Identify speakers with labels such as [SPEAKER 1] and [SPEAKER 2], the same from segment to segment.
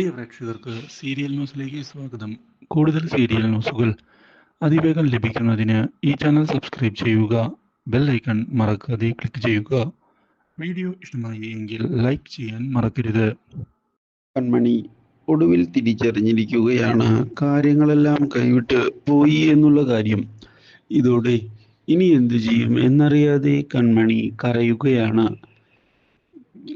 [SPEAKER 1] പ്രിയ പ്രേക്ഷകർക്ക് സീരിയൽ ന്യൂസിലേക്ക് സ്വാഗതം. കൂടുതൽ സീരിയൽ ന്യൂസുകൾ അതിവേഗം ലഭിക്കുന്നതിന് ഈ ചാനൽ സബ്സ്ക്രൈബ് ചെയ്യുക ബെൽ ഐക്കൺ മറക്കാതെ ക്ലിക്ക് ചെയ്യുക. വീഡിയോ ഇഷ്ടമായി എങ്കിൽ ലൈക്ക് ചെയ്യാൻ മറക്കരുത്.
[SPEAKER 2] കൺമണി ഒടുവിൽ തിരിച്ചറിഞ്ഞിരിക്കുകയാണ് കാര്യങ്ങളെല്ലാം കൈവിട്ട് പോയി എന്നുള്ള കാര്യം. ഇതോടെ ഇനി എന്തു ചെയ്യും എന്നറിയാതെ കൺമണി കരയുകയാണ്.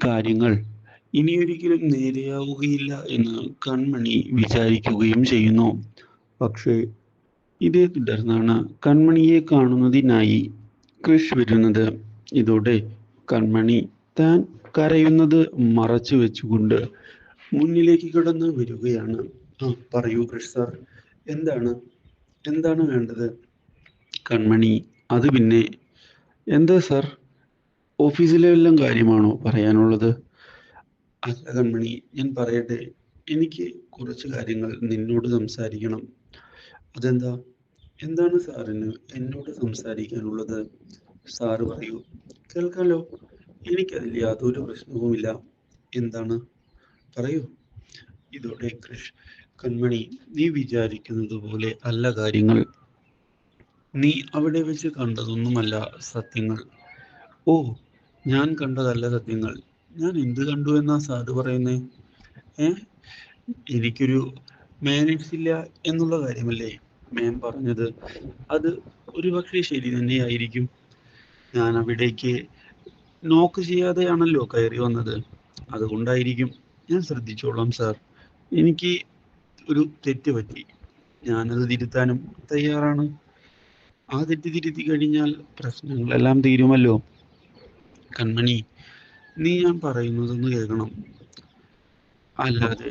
[SPEAKER 2] കാര്യങ്ങൾ ഇനിയൊരിക്കലും നേരെയാവുകയില്ല എന്ന് കൺമണി വിചാരിക്കുകയും ചെയ്യുന്നു. പക്ഷേ ഇതേ തുടർന്നാണ് കൺമണിയെ കാണുന്നതിനായി കൃഷ് വരുന്നത്. ഇതോടെ കൺമണി താൻ കരയുന്നത് മറച്ചു വെച്ചുകൊണ്ട് മുന്നിലേക്ക് കടന്ന് വരികയാണ്. പറയൂ കൃഷ് സാർ എന്താണ്? എന്താണ് വേണ്ടത്? കൺമണി അത് പിന്നെ എന്താ സാർ? ഓഫീസിലെ എല്ലാം കാര്യമാണോ പറയാനുള്ളത്? അല്ല കൺമണി ഞാൻ പറയട്ടെ എനിക്ക് കുറച്ച് കാര്യങ്ങൾ നിന്നോട് സംസാരിക്കണം. അതെന്താ? എന്താണ് സാറിന് എന്നോട് സംസാരിക്കാനുള്ളത്? സാറ് പറയൂ. കേൾക്കാലോ? എനിക്കതിൽ യാതൊരു പ്രശ്നവുമില്ല. എന്താണ്? പറയൂ. ഇതോടെ കൃഷ് കൺമണി നീ വിചാരിക്കുന്നത് പോലെ അല്ല കാര്യങ്ങൾ. നീ അവിടെ വെച്ച് കണ്ടതൊന്നുമല്ല സത്യങ്ങൾ. ഓ ഞാൻ കണ്ടതല്ല സത്യങ്ങൾ. ഞാൻ എന്ത് കണ്ടു എന്നാ സാധു പറയുന്നേ? ഏ? എനിക്കൊരു മാനേഴ്സ് ഇല്ല എന്നുള്ള കാര്യമല്ലേ? മാം പറഞ്ഞത്. അത് ഒരു ഒരുപക്ഷെ ശരി തന്നെയായിരിക്കും. ഞാൻ അവിടേക്ക് നോക്ക് ചെയ്യാതെയാണല്ലോ കയറി വന്നത്. അതുകൊണ്ടായിരിക്കും ഞാൻ ശ്രദ്ധിച്ചോളാം സാർ. എനിക്ക് ഒരു തെറ്റ് പറ്റി. ഞാനത് തിരുത്താനും തയ്യാറാണ്. ആ തെറ്റ് തിരുത്തി കഴിഞ്ഞാൽ പ്രശ്നങ്ങളെല്ലാം തീരുമല്ലോ. കൺമണി നീ ഞാൻ പറയുന്നതൊന്ന് കേൾക്കണം. അല്ലാതെ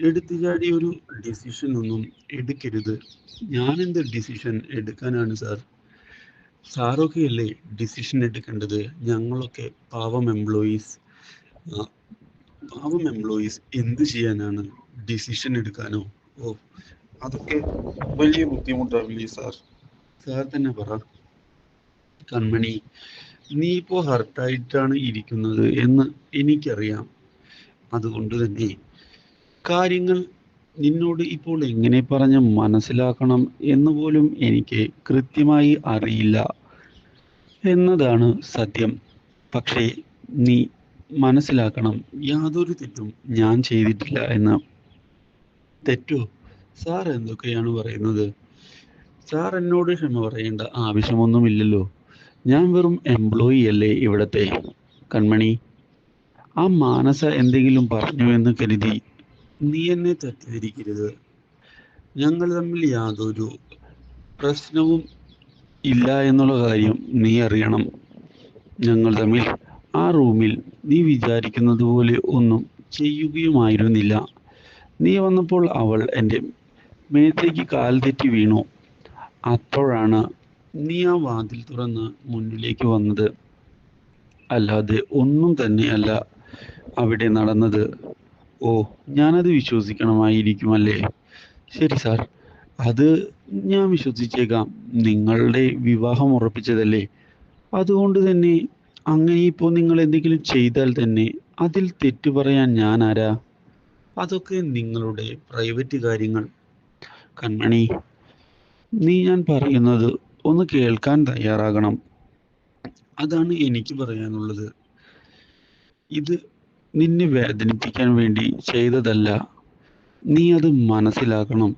[SPEAKER 2] എടുത്തുചാടി ഒരു ഡിസിഷൻ ഒന്നും എടുക്കരുത്. ഞാൻ എന്ത് ഡിസിഷൻ എടുക്കാനാണ് സാർ സാറൊക്കെ അല്ലേ ഡിസിഷൻ എടുക്കേണ്ടത്? ഞങ്ങളൊക്കെ പാവം എംപ്ലോയീസ് പാവം എംപ്ലോയീസ് എന്ത് ചെയ്യാനാണ് ഡിസിഷൻ എടുക്കാനോ? ഓ അതൊക്കെ വലിയ ബുദ്ധിമുട്ടാവില്ലേ സാർ സാർ തന്നെ പറ. കൺമണി നീ ഇപ്പോൾ ഹർട്ടായിട്ടാണ് ഇരിക്കുന്നത് എന്ന് എനിക്കറിയാം. അതുകൊണ്ട് തന്നെ കാര്യങ്ങൾ നിന്നോട് ഇപ്പോൾ എങ്ങനെ പറഞ്ഞ് മനസ്സിലാക്കണം എന്ന് പോലും എനിക്ക് കൃത്യമായി അറിയില്ല എന്നതാണ് സത്യം. പക്ഷേ നീ മനസ്സിലാക്കണം യാതൊരു തെറ്റും ഞാൻ ചെയ്തിട്ടില്ല എന്ന്. തെറ്റോ? സാർ എന്തൊക്കെയാണ് പറയുന്നത്? സാർ എന്നോട് ക്ഷമ പറയേണ്ട ആവശ്യമൊന്നുമില്ലല്ലോ. ഞാൻ വെറും എംപ്ലോയി അല്ലേ ഇവിടത്തെ? കൺമണി ആ മാനസ എന്തെങ്കിലും പറഞ്ഞു എന്ന് കരുതി നീ എന്നെ തെറ്റിദ്ധരിക്കരുത്. ഞങ്ങൾ തമ്മിൽ യാതൊരു പ്രശ്നവും ഇല്ല എന്നുള്ള കാര്യം നീ അറിയണം. ഞങ്ങൾ തമ്മിൽ ആ റൂമിൽ നീ വിചാരിക്കുന്നത് പോലെ ഒന്നും ചെയ്യുകയുമായിരുന്നില്ല. നീ വന്നപ്പോൾ അവൾ എന്റെ മേത്തേക്ക് കാൽ തെറ്റി വീണു. അപ്പോഴാണ് നീ ആ വാതിൽ തുറന്ന് മുന്നിലേക്ക് വന്നത് അല്ലാതെ ഒന്നും തന്നെയല്ല അവിടെ നടന്നത്. ഓ ഞാനത് വിശ്വസിക്കണമായിരിക്കുമല്ലേ? ശരി സാർ അത് ഞാൻ വിശ്വസിച്ചേക്കാം. നിങ്ങളുടെ വിവാഹം ഉറപ്പിച്ചതല്ലേ? അതുകൊണ്ട് തന്നെ അങ്ങനെ ഇപ്പോൾ നിങ്ങൾ എന്തെങ്കിലും ചെയ്താൽ തന്നെ അതിൽ തെറ്റു പറയാൻ ഞാൻ ആരാ? അതൊക്കെ നിങ്ങളുടെ പ്രൈവറ്റ് കാര്യങ്ങൾ. കൺമണി നീ ഞാൻ പറയുന്നത് ഒന്ന് കേൾക്കാൻ തയ്യാറാകണം. അതാണ് എനിക്ക് പറയാനുള്ളത്. ഇത് നിന്നെ വേദനിപ്പിക്കാൻ വേണ്ടി ചെയ്തതല്ല. നീ അത് മനസ്സിലാക്കണം.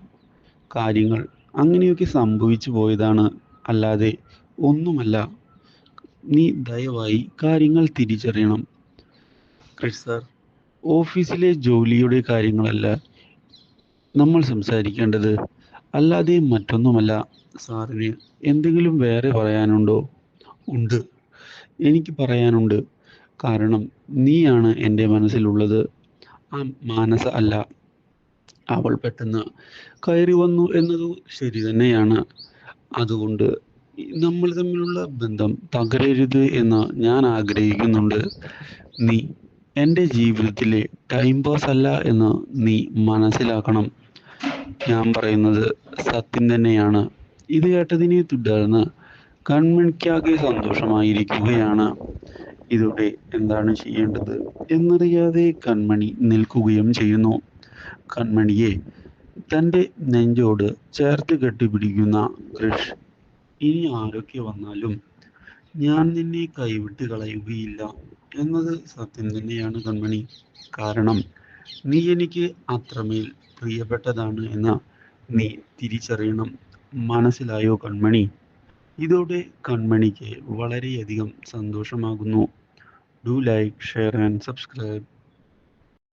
[SPEAKER 2] കാര്യങ്ങൾ അങ്ങനെയൊക്കെ സംഭവിച്ചു പോയതാണ്. അല്ലാതെ ഒന്നുമല്ല. നീ ദയവായി കാര്യങ്ങൾ തിരിച്ചറിയണം. ക്രിസ് സാർ ഓഫീസിലെ ജോലിയുടെ കാര്യങ്ങളല്ല നമ്മൾ സംസാരിക്കേണ്ടത്. അല്ലാതെ മറ്റൊന്നുമല്ല സാറിന് എന്തെങ്കിലും വേറെ പറയാനുണ്ടോ? ഉണ്ട്. എനിക്ക് പറയാനുണ്ട്. കാരണം നീയാണ് എന്റെ മനസ്സിലുള്ളത്. ആ മാനസ അല്ല. അവൾ പെട്ടെന്ന് കയറി വന്നു എന്നത് ശരി തന്നെയാണ്. അതുകൊണ്ട് നമ്മൾ തമ്മിലുള്ള ബന്ധം തകരരുത് എന്ന് ഞാൻ ആഗ്രഹിക്കുന്നുണ്ട്. നീ എന്റെ ജീവിതത്തിലെ ടൈം പാസ് അല്ല എന്ന് നീ മനസ്സിലാക്കണം. ഞാൻ പറയുന്നത് സത്യം തന്നെയാണ്. ഇത് കേട്ടതിനെ തുടർന്ന് കൺമണിക്കാകെ സന്തോഷമായിരിക്കുകയാണ്. ഇതോടെ എന്താണ് ചെയ്യേണ്ടത് എന്നറിയാതെ കൺമണി നിൽക്കുകയും ചെയ്യുന്നു. കൺമണിയെ തന്റെ നെഞ്ചോട് ചേർത്ത് കെട്ടിപ്പിടിക്കുന്ന കൃഷ് ഇനി ആരൊക്കെ വന്നാലും ഞാൻ നിന്നെ കൈവിട്ട് കളയുകയില്ല എന്നത് സത്യം തന്നെയാണ് കൺമണി. കാരണം നീ എനിക്ക് അത്രമേൽ പ്രിയപ്പെട്ടതാണ് എന്ന് നീ തിരിച്ചറിയണം. മനസ്സിലായോ കൺമണി? ഇതോടെ കൺമണിക്ക് വളരെയധികം സന്തോഷമാകുന്നു. Do like share and subscribe